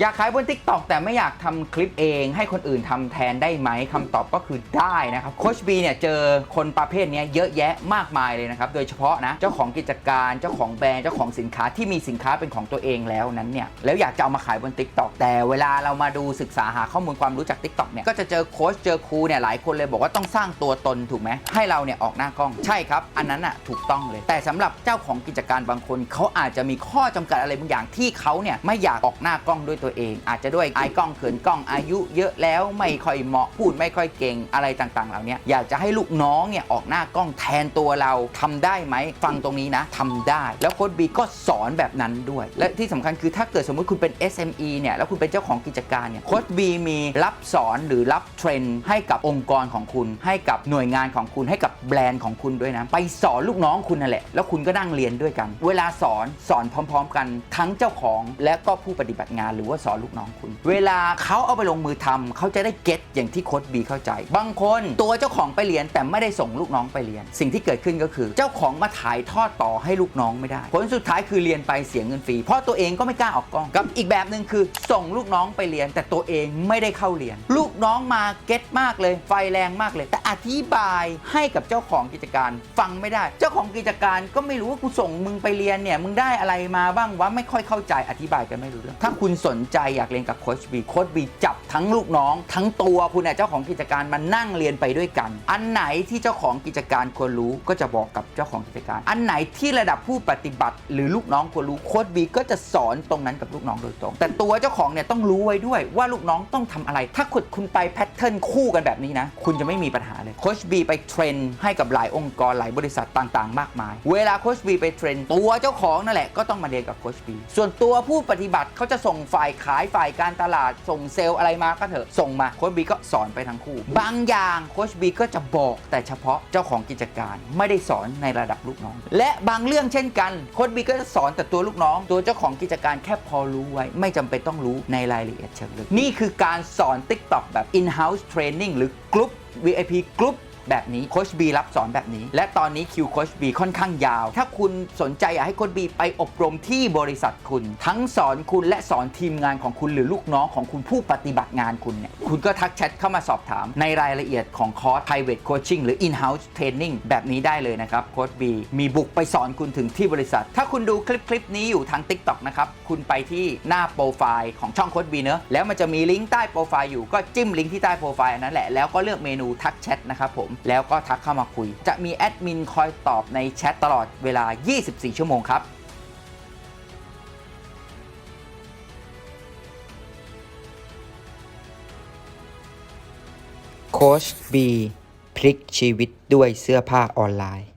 อยากขายบน Tik t o k แต่ไม่อยากทำคลิปเองให้คนอื่นทำแทนได้ไหมคำตอบก็คือได้นะครับโคชบีเนี่ยเจอคนประเภทนี้เยอะแยะมากมายเลยนะครับ โดยเฉพาะนะ เจ้าของกิจการเจ้าของแบรนด์เจ้าของสินค้าที่มีสินค้าเป็นของตัวเองแล้วนั้นเนี่ยแล้วอยากจะเอามาขายบน Tik t o k แต่เวลาเรามาดูศึกษาหาข้อมูลความรู้จาก Tik t o k เนี่ยก็จะเจอโค้ชเจอครูเนี่ยหลายคนเลยบอกว่าต้องสร้างตัวตนถูกไหมให้เราเนี่ยออกหน้ากล้องใช่ครับ อันนั้นอะถูกต้องเลย แต่สำหรับเจ้าของกิจการบางคนเขาอาจจะมีข้อจำกัดอะไรบางอย่างที่เขาเนี่ยไม่อยากออกหน้ากล้องด้วยตัวเอง อาจจะด้วยอายกล้องเขินกล้องอายุเยอะแล้วไม่ค่อยเหมาะพูดไม่ค่อยเก่งอะไรต่างๆ เหล่านี้อยากจะให้ลูกน้องเนี่ยออกหน้ากล้องแทนตัวเราทำได้ไหมฟังตรงนี้นะทำได้ แล้วโค้ดบีก็สอนแบบนั้นด้วย และที่สำคัญคือถ้าเกิดสมมุติคุณเป็น SME เนี่ยแล้วคุณเป็นเจ้าของกิจการเนี่ยโค้ดบีมีรับสอนหรือรับเทรนให้กับองค์กรของคุณ ให้กับหน่วยงานของคุณให้กับแบรนด์ของคุณด้วยนะไปสอนลูกน้องคุณนั่นแหละแล้วคุณก็นั่งเรียนด้วยกัน เวลาสอนสอนพร้อม ๆ กันทั้งเจ้าของและก็ผู้ปฏิบัติงานหรือว่าสอนลูกน้องคุณ เวลาเขาเอาไปลงมือทำเขาจะได้เก็ตอย่างที่โค้ดบีเข้าใจ บางคนตัวเจ้าของไปเรียนแต่ไม่ได้ส่งลูกน้องไปเรียน สิ่งที่เกิดขึ้นก็คือ เจ้าของมาถ่ายทอดต่อให้ลูกน้องไม่ได้ ผลสุดท้ายคือเรียนไปเสียเงินฟรีเพราะตัวเองก็ไม่กล้าออกกล้องกับอีกแบบหนึ่งคือ ส่งลูกน้องไปเรียน แต่ตัวเองไม่ได้เข้าเรียน ลูกน้องมาเก็ตมากเลย ไฟแรงมากเลย แต่อธิบายให้กับเจ้าของกิจการ ฟังไม่ได้ เจ้าของกิจการก็ไม่รู้ว่ากูส่งมึงไปเรียนเนี่ยมึงได้อะไรมาบ้างวะไม่ค่อยเข้าใจอธิบายกันไม่รู้เรื่องถ้าคุณสนใจอยากเรียนกับโค้ชบีโค้ชบีจับทั้งลูกน้อง ทั้งตัวคุณเนี่ยเจ้าของกิจการมานั่งเรียนไปด้วยกัน อันไหนที่เจ้าของกิจการควรรู้ก็จะบอกกับเจ้าของกิจการ อันไหนที่ระดับผู้ปฏิบัติ หรือลูกน้องควรรู้โค้ชบีก็จะสอนตรงนั้นกับลูกน้องโดยตรง แต่ตัวเจ้าของเนี่ยต้องรู้ไว้ด้วยว่าลูกน้องต้องทำอะไร ถ้าคุณคุณไปแพทเทิร์นคู่กันแบบนี้นะ คุณจะไม่มีปัญหาเลยโคชบีไปเทรนให้กับหลายองค์กรหลายบริษัทต่างๆ มากมาย เวลาโคชบีไปเทรนตัวเจ้าของนั่นแหละก็ต้องมาเรียนกับโคชบีส่วนตัวผู้ปฏิบัติเขาจะส่งฝ่ายขายฝ่ายการตลาดส่งเซลล์อะไรมาก็เถอะส่งมาโคชบีก็สอนไปทั้งคู่ บางอย่างโคชบีก็จะบอกแต่เฉพาะเจ้าของกิจการไม่ได้สอนในระดับลูกน้อง และบางเรื่องเช่นกันโคชบีก็จะสอนแต่ตัวลูกน้อง ตัวเจ้าของกิจการแค่พอรู้ไว้ ไม่จำเป็นต้องรู้ในรายละเอียดเชิงลึกนี่คือการสอน TikTok แบบ in-house training หรือกลุ่ม VIP กลุ่ม แบบนี้โคชบีรับสอนแบบนี้ และตอนนี้คิวโคชบีค่อนข้างยาว ถ้าคุณสนใจอยากให้โคชบีไปอบรมที่บริษัทคุณ ทั้งสอนคุณและสอนทีมงานของคุณหรือลูกน้องของคุณผู้ปฏิบัติงานคุณเนี่ยคุณก็ทักแชทเข้ามาสอบถามในรายละเอียดของคอร์ส private coaching หรือ in-house training แบบนี้ได้เลยนะครับโคชบีมีบุกไปสอนคุณถึงที่บริษัท ถ้าคุณดูคลิปคลิปนี้อยู่ทาง TikTok นะครับคุณไปที่หน้าโปรไฟล์ของช่องโคชบีเนอะแล้วมันจะมีลิงก์ใต้โปรไฟล์อยู่ก็จิ้มลิงก์ที่ใต้โปรไฟล์อันนั้นแหละแล้วก็เลือกเมนูทักแชทนะครับผมแล้วก็ทักเข้ามาคุย จะมีแอดมินคอยตอบในแชทตลอดเวลา 24 ชั่วโมงครับโค้ชบีพลิกชีวิตด้วยเสื้อผ้าออนไลน์